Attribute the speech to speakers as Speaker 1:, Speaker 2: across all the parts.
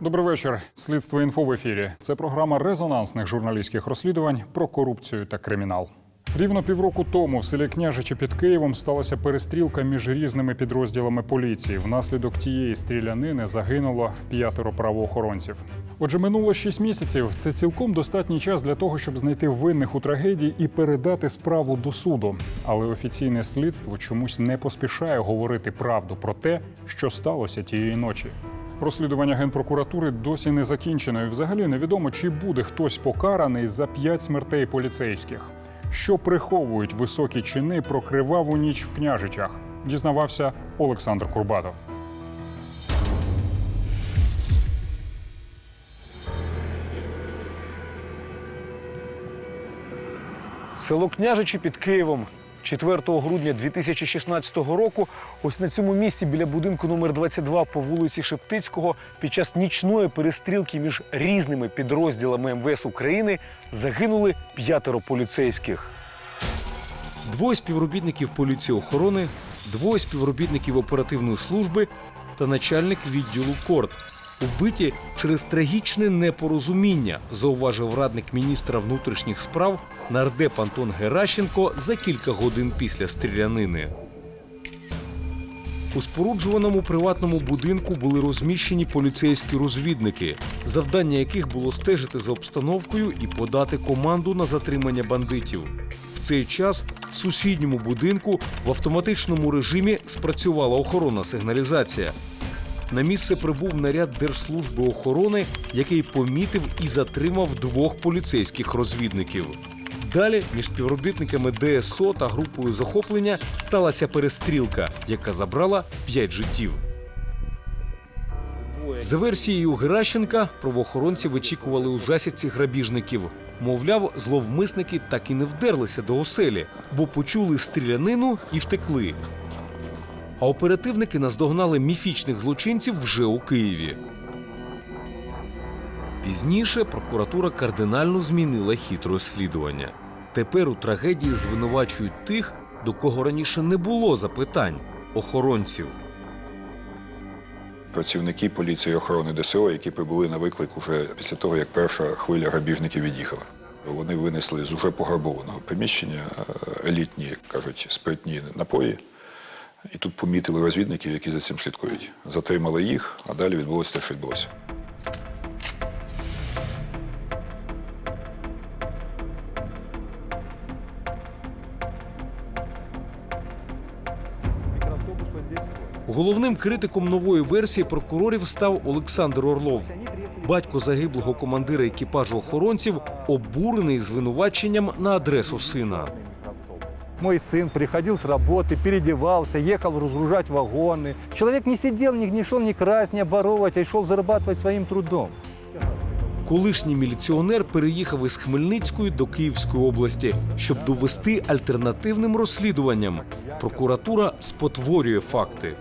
Speaker 1: Добрий вечір. Слідство інфо в ефірі. Це програма резонансних журналістських розслідувань про корупцію та кримінал. Рівно півроку тому в селі Княжичі під Києвом сталася перестрілка між різними підрозділами поліції. Внаслідок тієї стрілянини загинуло п'ятеро правоохоронців. Отже, минуло шість місяців. Це цілком достатній час для того, щоб знайти винних у трагедії і передати справу до суду. Але офіційне слідство чомусь не поспішає говорити правду про те, що сталося тієї ночі. Розслідування генпрокуратури досі не закінчено, і взагалі невідомо, чи буде хтось покараний за п'ять смертей поліцейських. Що приховують високі чини про криваву ніч в княжичах, дізнавався Олександр Курбатов.
Speaker 2: Село Княжичі під Києвом. 4 грудня 2016 року, ось на цьому місці біля будинку номер 22 по вулиці Шептицького під час нічної перестрілки між різними підрозділами МВС України загинули п'ятеро поліцейських. Двоє співробітників поліції охорони, двоє співробітників оперативної служби та начальник відділу КОРД. Убиті через трагічне непорозуміння, зауважив радник міністра внутрішніх справ нардеп Антон Геращенко за кілька годин після стрілянини. У споруджуваному приватному будинку були розміщені поліцейські розвідники, завдання яких було стежити за обстановкою і подати команду на затримання бандитів. В цей час в сусідньому будинку в автоматичному режимі спрацювала охоронна сигналізація. На місце прибув наряд Держслужби охорони, який помітив і затримав двох поліцейських розвідників. Далі між співробітниками ДСО та групою захоплення сталася перестрілка, яка забрала п'ять життів. За версією Геращенка, правоохоронці вичікували у засідці грабіжників. Мовляв, зловмисники так і не вдерлися до оселі, бо почули стрілянину і втекли. А оперативники наздогнали міфічних злочинців вже у Києві. Пізніше прокуратура кардинально змінила хід розслідування. Тепер у трагедії звинувачують тих, до кого раніше не було запитань охоронців.
Speaker 3: працівники поліції охорони ДСО, які прибули на виклик уже після того, як перша хвиля грабіжників від'їхала. Вони винесли з уже пограбованого приміщення е, елітні, як кажуть, спиртні напої. І тут помітили розвідників, які за цим слідкують. Затримали їх, а далі відбулося те, що відбулося.
Speaker 2: Головним критиком нової версії прокурорів став Олександр Орлов. Батько загиблого командира екіпажу охоронців обурений звинуваченням на адресу сина.
Speaker 4: Мой сын приходил с работы, переодевался, ехал разгружать вагоны. Человек не сидел, не, не шел ни красть, не обворовывать, а шел зарабатывать своим трудом.
Speaker 2: Колишній міліціонер переїхав із Хмельницької до Київської області, щоб довести альтернативним розслідуванням. Прокуратура спотворює факти.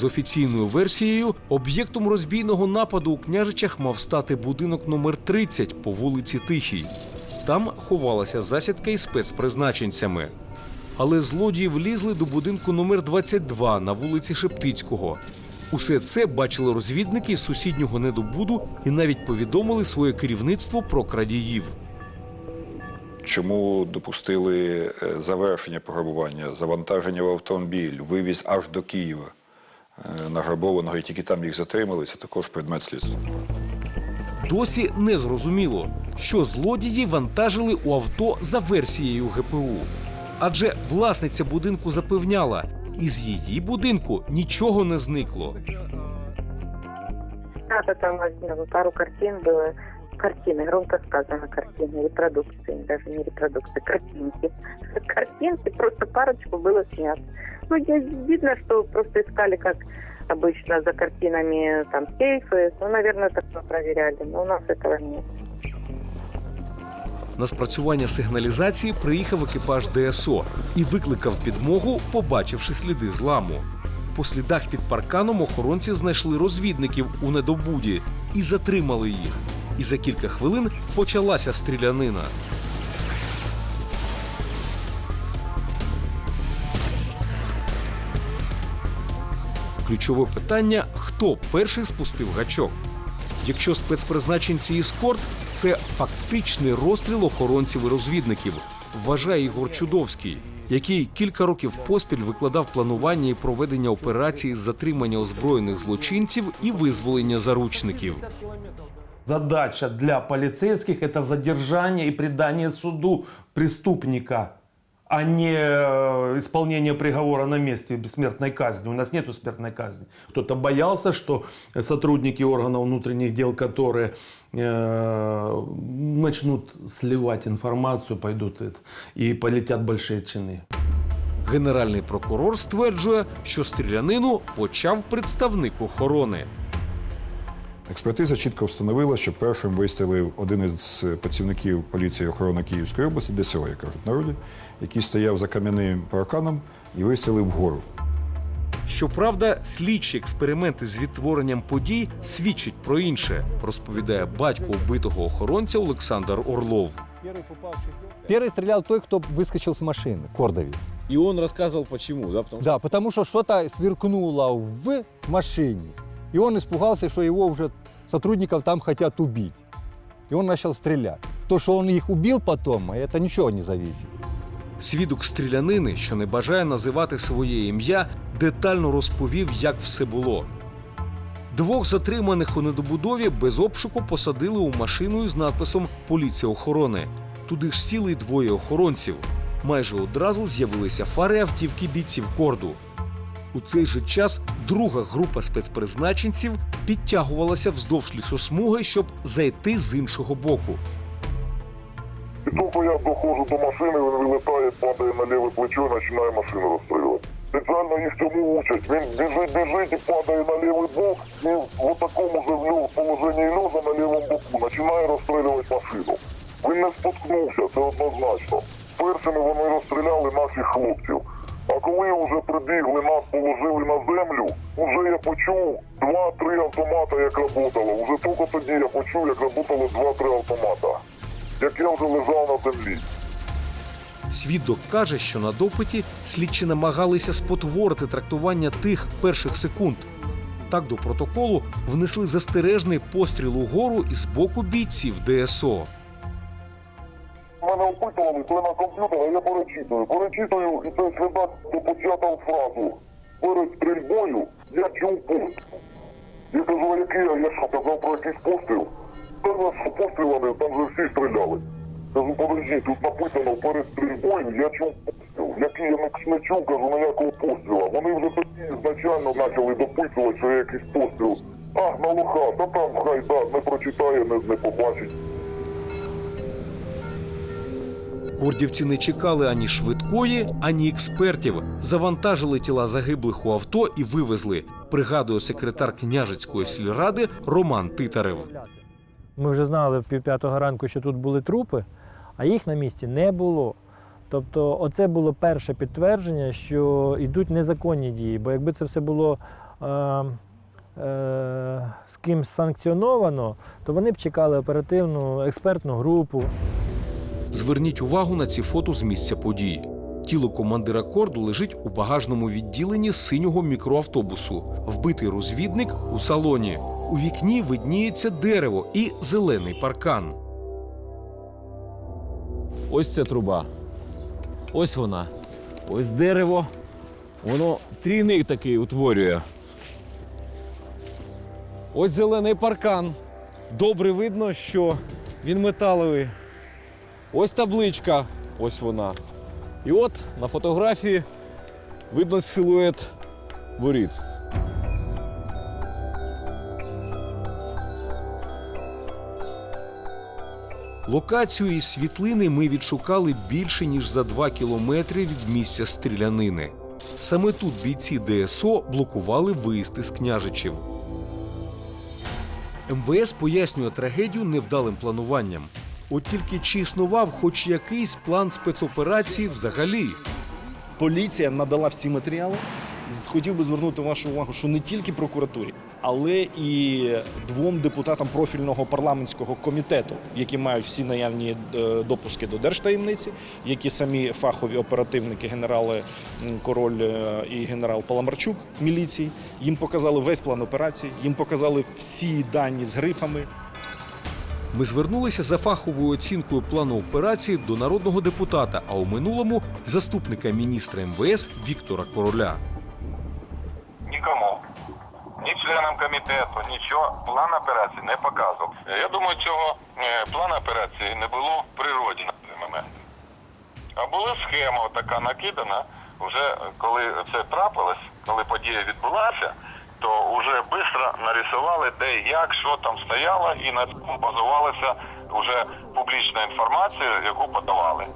Speaker 2: З офіційною версією, об'єктом розбійного нападу у княжичах мав стати будинок номер 30 по вулиці Тихій. Там ховалася засідка із спецпризначенцями. Але злодії влізли до будинку номер 22 на вулиці Шептицького. Усе це бачили розвідники з сусіднього недобуду і навіть повідомили своє керівництво про крадіїв.
Speaker 3: Чому допустили е, завершення пограбування, завантаження в автомобіль, вивіз аж до Києва награбованого, і тільки там їх затримали, це також предмет слідства.
Speaker 2: Досі не зрозуміло, що злодії вантажили у авто за версією ГПУ. Адже власниця будинку запевняла, із її будинку нічого не зникло.
Speaker 5: Там пару картин было Картины, громко сказано, картины, репродукции, даже не репродукции, картинки. Картинки, просто парочку было снято. Ну, здесь видно, что просто искали, как обычно, за картинами там сейфы. Ну, наверное, так мы проверяли, но у нас этого нет.
Speaker 2: На спрацювання сигналізації приїхав екіпаж ДСО і викликав підмогу, побачивши сліди зламу. По слідах під парканом охоронці знайшли розвідників у недобуді і затримали їх. і за кілька хвилин почалася стрілянина. Ключове питання: хто перший спустив гачок? Якщо спецпризначенці Іскорд це фактичний розстріл охоронців і розвідників, вважає Ігор Чудовський, який кілька років поспіль викладав планування і проведення операції з затримання озброєних злочинців і визволення заручників
Speaker 6: Задача для полицейских – это задержание и предание суду преступника, а не э, исполнение приговора на месте бессмертной казни. У нас нет смертной казни. Кто-то боялся, что сотрудники органов внутренних дел, которые э, начнут сливать информацию, пойдут это, и полетят большие чины.
Speaker 2: Генеральний прокурор стверджує, що стрілянину почав представник охорони.
Speaker 3: Експертиза чітко встановила, що першим вистрілив один із працівників поліції і охорони Київської області, ДСО, як кажуть в народі, який стояв за кам'яним парканом і вистрілив вгору.
Speaker 2: Щоправда, слідчі експерименти з відтворенням подій свідчать про інше, розповідає батько убитого охоронця Олександр Орлов.
Speaker 4: Первый стрелял той, кто выскочил с машины, кордовец.
Speaker 7: И он рассказывал почему, да? Потому
Speaker 4: Да, потому что что-то сверкнуло в машине. И он испугался, что его уже сотрудников там хотят убить. И он начал стрелять. То, что он их убил потом, это ничего не зависит.
Speaker 2: Свідок стрілянини, що не бажає називати своє ім'я, детально розповів, як все було. Двох затриманих у недобудові без обшуку посадили у машину із надписом Поліція охорони. Туди ж сіли двоє охоронців. Майже одразу з'явилися фари автівки бійців корду. У цей же час друга група спецпризначенців підтягувалася вздовж лісосмуги, щоб зайти з іншого боку.
Speaker 8: І тільки я доходжу до машини, він вилітає, падає на ліве плечо і починає машину розстрілювати. Спеціально їх цьому учать. Він біжить, біжить і падає на лівий бок, і в такому же положенні льоза на лівому боку починає розстрілювати машину. Він не споткнувся, це однозначно. Першими вони розстріляли наших хлопців. Коли вже прибігли, нас положили на землю, вже я почув два-три автомата, як працювало. Уже тільки тоді я почув, як працювало два-три автомата як я вже лежав на землі.
Speaker 2: Свідок каже, що на допиті слідчі намагалися спотворити трактування тих перших секунд. Так до протоколу внесли застережний постріл угору із боку бійців ДСО.
Speaker 8: Мене опитували, коли на комп'ютері, я перечитую. Перечитую, і цей слідак допечатав фразу. Перед стрільбою я чув постріл. Я кажу, а який я, я що, казав про якийсь постріл? Каже, що пострілами, там же всі стріляли. Кажу, подожди, тут написано перед стрільбою я чув постріл. Який я не, чув, кажу, ніякого постріла. Вони вже тоді ізначально почали допитувати, що я якийсь постріл. Ах, на лоха, та там хай да, не прочитає, не, не побачить.
Speaker 2: Кордівці не чекали ані швидкої, ані експертів. Завантажили тіла загиблих у авто і вивезли. Пригадує секретар княжицької сільради Роман Титарев.
Speaker 9: Ми вже знали в півп'ятого ранку, що тут були трупи, а їх на місці не було. Тобто, оце було перше підтвердження, що йдуть незаконні дії. Бо якби це все було е, е, з кимсь санкціоновано, то вони б чекали оперативну експертну групу.
Speaker 2: Зверніть увагу на ці фото з місця події. Тіло командира корду лежить у багажному відділенні синього мікроавтобусу. Вбитий розвідник у салоні. У вікні видніється дерево і зелений паркан.
Speaker 7: Ось це труба. Ось вона. Ось дерево. Воно трійник такий утворює. Ось зелений паркан. Добре видно, що він металевий. Ось табличка. Ось вона. І от на фотографії видно силует воріт.
Speaker 2: Локацію і світлини ми відшукали більше ніж за два кілометри від місця стрілянини. Саме тут бійці ДСО блокували виїзд із княжичів. МВС пояснює трагедію невдалим плануванням. От тільки чи існував хоч якийсь план спецоперації взагалі.
Speaker 10: Поліція надала всі матеріали. Хотів би звернути вашу увагу, що не тільки прокуратурі, але і двом депутатам профільного парламентського комітету, які мають всі наявні е, допуски до держтаємниці, які самі фахові оперативники, генерали Король е, і генерал Паламарчук міліції. Їм показали весь план операції, їм показали всі дані з грифами.
Speaker 2: Ми звернулися за фаховою оцінкою плану операції до народного депутата, а у минулому заступника міністра МВС Віктора Короля.
Speaker 8: Нікому. Ні членам комітету, нічого план операції не показував. Я думаю, цього е, плану операції не було в природі на той момент. А була схема така накидана, вже коли це трапилось, коли подія відбулася, то вже швидко нарисували де, як, що там стояло, і на цьому базувалася вже публічна інформація, яку подавали.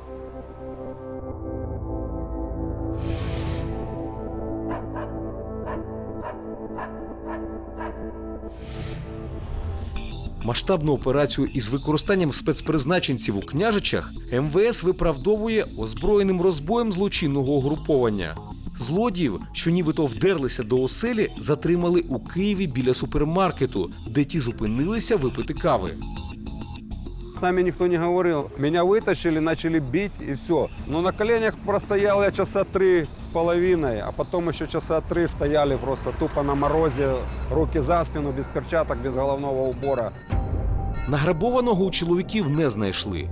Speaker 2: Масштабну операцію із використанням спецпризначенців у княжичах МВС виправдовує озброєним розбоєм злочинного угруповання. Злодіїв, що нібито вдерлися до оселі, затримали у Києві біля супермаркету, де ті зупинилися випити кави.
Speaker 11: С нами никто не говорил. Меня вытащили, начали бить и все. Но на коленях простоял я часа три с половиной, а потом еще часа три стояли просто тупо на морозе, руки за спину, без перчаток, без головного убора.
Speaker 2: Награбованого у чоловіків не знайшли.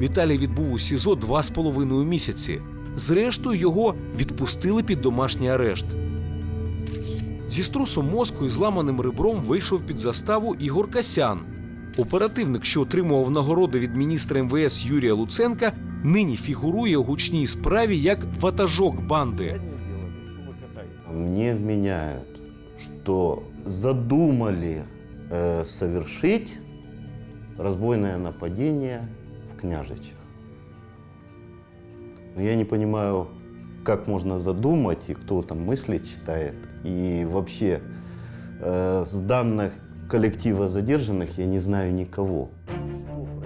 Speaker 2: Віталій відбув у СІЗО два з половиною місяці. Зрештою, його відпустили під домашній арешт. Зі струсом мозку і зламаним ребром вийшов під заставу Ігор Касян. Оперативник, що отримував нагороди від міністра МВС Юрія Луценка, нині фігурує у гучній справі як ватажок банди.
Speaker 12: Мне вменяют, что задумали э, совершить разбойное нападение в княжичах. Но я не понимаю, как можно задумать и кто там мысли читает. И вообще э, с данных коллектива задержанных я не знаю никого.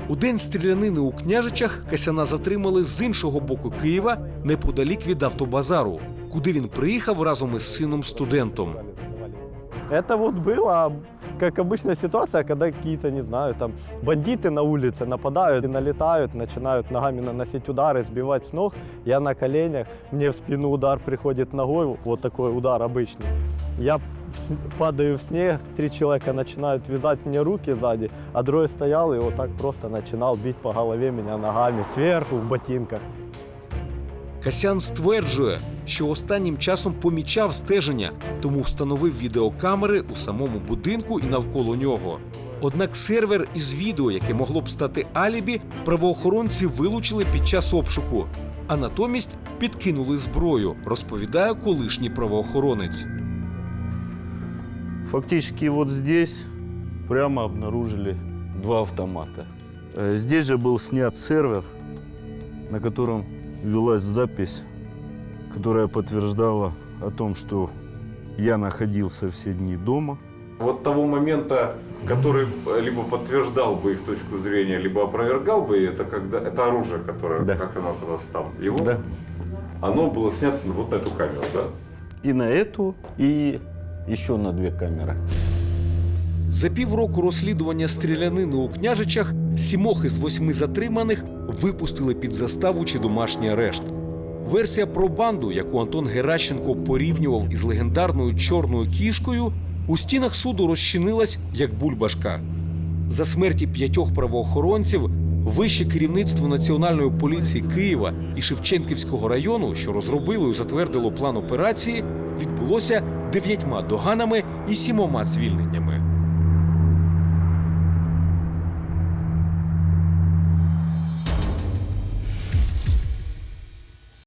Speaker 2: У день стрілянини у княжичах Касяна затримали з іншого боку Києва неподалік від автобазару, куди він приїхав разом із сином студентом.
Speaker 9: Это вот было, как обычная ситуация, когда какие-то, не знаю, там бандиты на улице нападают и налетают, начинают ногами наносить удары, сбивать с ног. Я на коленях, мне в спину удар приходит ногой, вот такой удар обычный. Я падаю в снег, три человека начинают вязать мне руки сзади, а другой стоял и вот так просто начинал бить по голове меня ногами сверху в ботинках.
Speaker 2: Касян стверджує, що останнім часом помічав стеження, тому встановив відеокамери у самому будинку і навколо нього. Однак сервер із відео, яке могло б стати алібі, правоохоронці вилучили під час обшуку, а натомість підкинули зброю, розповідає колишній правоохоронець.
Speaker 12: Фактически вот здесь прямо обнаружили два автомата. Э, Здесь же был снят сервер, на котором велась запись, которая подтверждала о том, что я находился все дни дома.
Speaker 7: Вот того момента, который либо подтверждал бы их точку зрения, либо опровергал бы, это когда это оружие, которое,
Speaker 12: Да.
Speaker 7: как оно у нас там, его,
Speaker 12: Да.
Speaker 7: оно было снято вот на эту камеру, да?
Speaker 12: И на эту, и еще на две камеры.
Speaker 2: За півроку розслідування стрілянини у княжичах сімох із восьми затриманих випустили під заставу чи домашній арешт. Версія про банду, яку Антон Геращенко порівнював із легендарною чорною кішкою, у стінах суду розчинилась як бульбашка. За смерті п'ятьох правоохоронців вище керівництво Національної поліції Києва і Шевченківського району, що розробило і затвердило план операції, відбулося дев'ятьма доганами і сімома звільненнями.